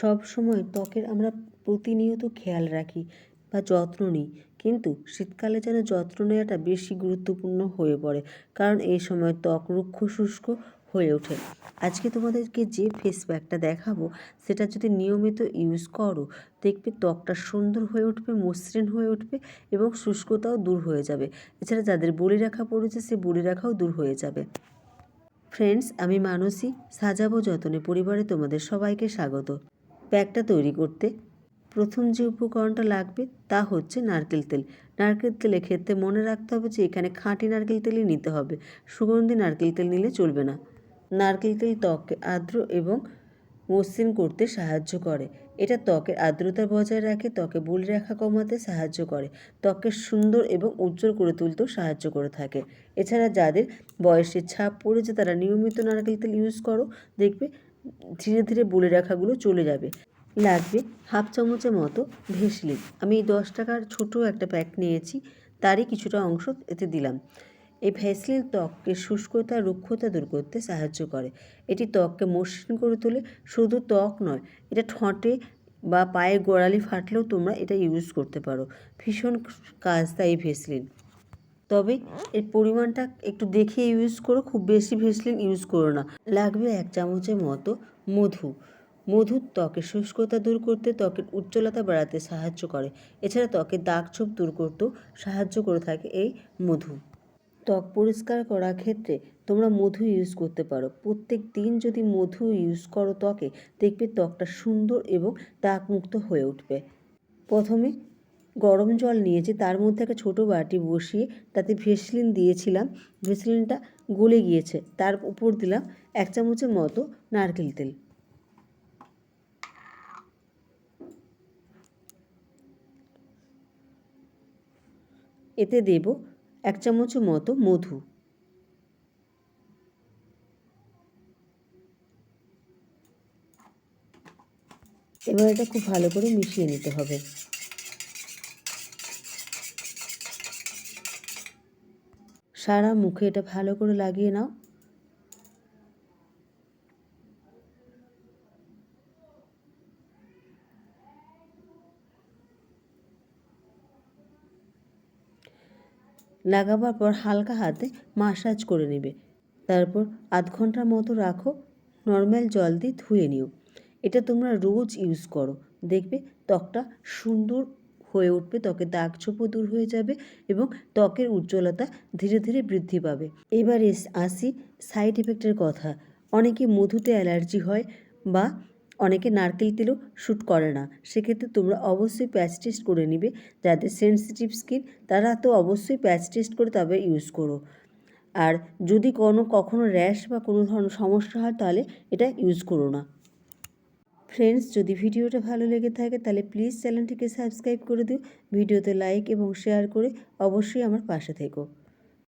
সব সময় ত্বকের আমরা প্রতিনিয়ত খেয়াল রাখি বা যত্ন নিই। কিন্তু শীতকালে যেন যত্ন নেওয়াটা বেশি গুরুত্বপূর্ণ হয়ে পড়ে, কারণ এই সময় ত্বক রুক্ষ শুষ্ক হয়ে ওঠে। আজকে তোমাদেরকে যে ফেস প্যাকটা দেখাবো, সেটা যদি নিয়মিত ইউজ করো, দেখবে ত্বকটা সুন্দর হয়ে উঠবে, মসৃণ হয়ে উঠবে এবং শুষ্কতাও দূর হয়ে যাবে। এছাড়া যাদের বলি রাখা পড়েছে, সে বলি রাখাও দূর হয়ে যাবে। ফ্রেন্ডস আমি মানসী, সাজাবো যতনে পরিবারে তোমাদের সবাইকে স্বাগত। প্যাকটা তৈরি করতে প্রথম যে উপকরণটা লাগবে তা হচ্ছে নারকেল তেল। নারকেল তেলের ক্ষেত্রে মনে রাখতে হবে যে এখানে খাঁটি নারকেল তেলই নিতে হবে। সুগন্ধি নারকেল তেল নিলে চলবে না। নারকেল তেল ত্বককে আর্দ্র এবং মসৃণ করতে সাহায্য করে। এটা ত্বকের আর্দ্রতা বজায় রাখে, ত্বকে বলি রেখা কমাতে সাহায্য করে, ত্বককে সুন্দর এবং উজ্জ্বল করে তুলতেও সাহায্য করে থাকে। এছাড়া যাদের বয়সের ছাপ পড়েছে তারা নিয়মিত নারকেল তেল ইউজ করো। দেখবে ধীরে ধীরে বলে রাখাগুলো চলে যাবে। লাগবে হাফ চামচের মতো ভেসলিন আমি দশ টাকার ছোট একটা প্যাক নিয়েছি, তারই কিছুটা অংশ এতে দিলাম। এই ভ্যাসলিন ত্বককে শুষ্কতা, রুক্ষতা দূর করতে সাহায্য করে। এটি ত্বককে মসৃণ করে তোলে। শুধু ত্বক নয়, এটা ঠোঁটে বা পায়ে গোড়ালি ফাটলেও তোমরা এটা ইউজ করতে পারো। ভীষণ কাজ দেয় এই ভেসলিন তবে এর পরিমাণটা একটু দেখে ইউজ করো, খুব বেশি ভেসলিন ইউজ করো না। লাগবে এক চামচের মতো মধু। মধু ত্বকের শুষ্কতা দূর করতে ত্বকের উজ্জ্বলতা বাড়াতে সাহায্য করে। এছাড়া ত্বকের দাগ ছোপ দূর করতেও সাহায্য করে থাকে এই মধু। ত্বক পরিষ্কার করার ক্ষেত্রে তোমরা মধু ইউজ করতে পারো। প্রত্যেক দিন যদি মধু ইউজ করো ত্বকে, দেখবে ত্বকটা সুন্দর এবং দাগমুক্ত হয়ে উঠবে। প্রথমে গরম জল নিয়েছি তার মধ্যে একটা ছোটো বাটি বসিয়ে তাতে ভেসলিন দিয়েছিলাম। ভেসলিনটা গলে গিয়েছে। তার উপর দিলাম এক চামচের মতো নারকেল তেল। এতে দেব এক চামচ মতো মধু। এবার এটা খুব ভালো করে মিশিয়ে নিতে হবে। সারা মুখে এটা ভালো করে লাগিয়ে নাও। লাগাবার পর হালকা হাতে মাসাজ করে নেবে। তারপর আধ ঘণ্টার মতো রাখো নর্মাল জল দিয়ে ধুয়ে নিও। এটা তোমরা রোজ ইউজ করো। দেখবে ত্বকটা সুন্দর হয়ে উঠবে, ত্বকের দাগ ছোপও দূর হয়ে যাবে এবং ত্বকের উজ্জ্বলতা ধীরে ধীরে বৃদ্ধি পাবে। এবারে আসি সাইড এফেক্টের কথা। অনেকে মধুতে অ্যালার্জি হয় বা অনেকে নারকেল তেলও শ্যুট করে না। সেক্ষেত্রে তোমরা অবশ্যই প্যাচ টেস্ট করে নিবে যাদের সেন্সিটিভ স্কিন তারা তো অবশ্যই প্যাচ টেস্ট করে তবে ইউজ করো। আর যদি কোনো কখনো র্যাশ বা কোনো ধরনের সমস্যা হয় তাহলে এটা ইউজ করো না। ফ্রেন্ডস যদি ভিডিওটা ভালো লেগে থাকে, তাহলে প্লিজ চ্যানেলটিকে সাবস্ক্রাইব করে দিও। ভিডিওতে লাইক এবং শেয়ার করে অবশ্যই আমার পাশে থেকো।